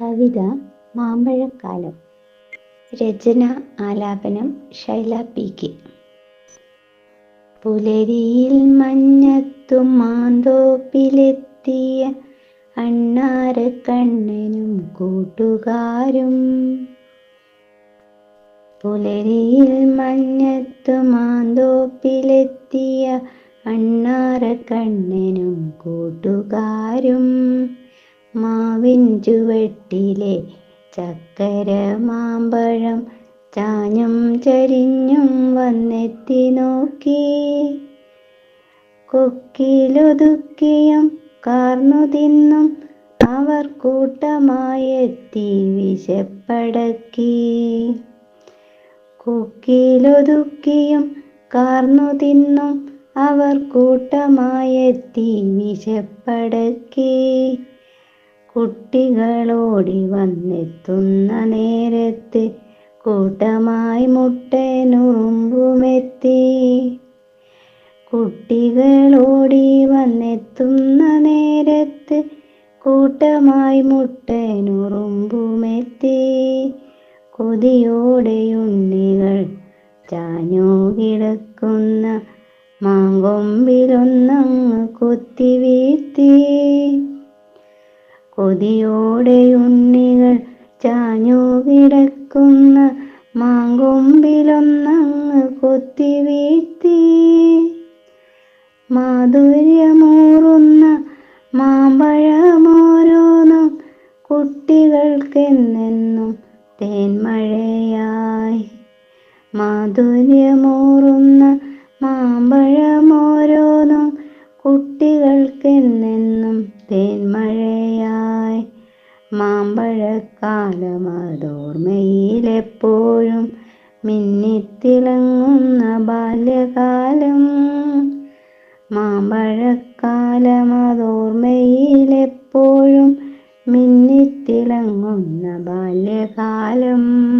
കവിത മാമ്പഴക്കാലം. രചന ആലാപനം Shaila P K. പുലരിയിൽ മഞ്ഞത്തും മാന്തോപ്പിലെത്തിയ അണ്ണാരക്കണ്ണനും കൂട്ടുകാരും. പുലരിയിൽ മഞ്ഞത്തു മാന്തോപ്പിലെത്തിയ അണ്ണാരക്കണ്ണനും കൂട്ടുകാരും. മാവിൻ ചുവട്ടിലെ ചക്കര മാമ്പഴം ചാഞ്ഞും ചരിഞ്ഞും വന്നെത്തി നോക്കി. കൊക്കിലൊതുക്കിയും കാർന്നു തിന്നും അവർ കൂട്ടമായെത്തി വിശപ്പടക്കി. കൊക്കിലൊതുക്കിയും കാർന്നു തിന്നും അവർ കൂട്ടമായെത്തി വിശപ്പടക്കി. കുട്ടികളോടി വന്നെത്തുന്ന നേരത്ത് കൂട്ടമായി മുട്ടനുറുമ്പുമെത്തി കുട്ടികളോടി വന്നെത്തുന്ന നേരത്ത് കൂട്ടമായി മുട്ടനുറുമ്പുമെത്തി. കൊതിയോടെ ഉണ്ണികൾ ചാഞ്ഞു കിടക്കുന്ന മാങ്കൊമ്പിലൊന്നങ്ങ് കൊത്തി വീഴ്ത്തി. കൊതിയോടെ ഉണ്ണികൾ ചാഞ്ഞു കിടക്കുന്ന മാങ്കൊമ്പിലൊന്നങ്ങ് കൊത്തി വീഴ്ത്തി മാധുര്യമൂറുന്ന മാമ്പഴമോരോന്നും കുട്ടികൾക്കെന്നെന്നും തേന്മഴയായി. മാധുര്യമൂറുന്ന മാമ്പഴമോരോന്നും കുട്ടികൾക്കെന്നെന്നും മാമ്പഴക്കാലമതോർമ്മയിലെപ്പോഴും മിന്നിത്തിളങ്ങുന്ന ബാല്യകാലം. മാമ്പഴക്കാലമതോർമ്മയിലെപ്പോഴും മിന്നിത്തിളങ്ങുന്ന ബാല്യകാലം.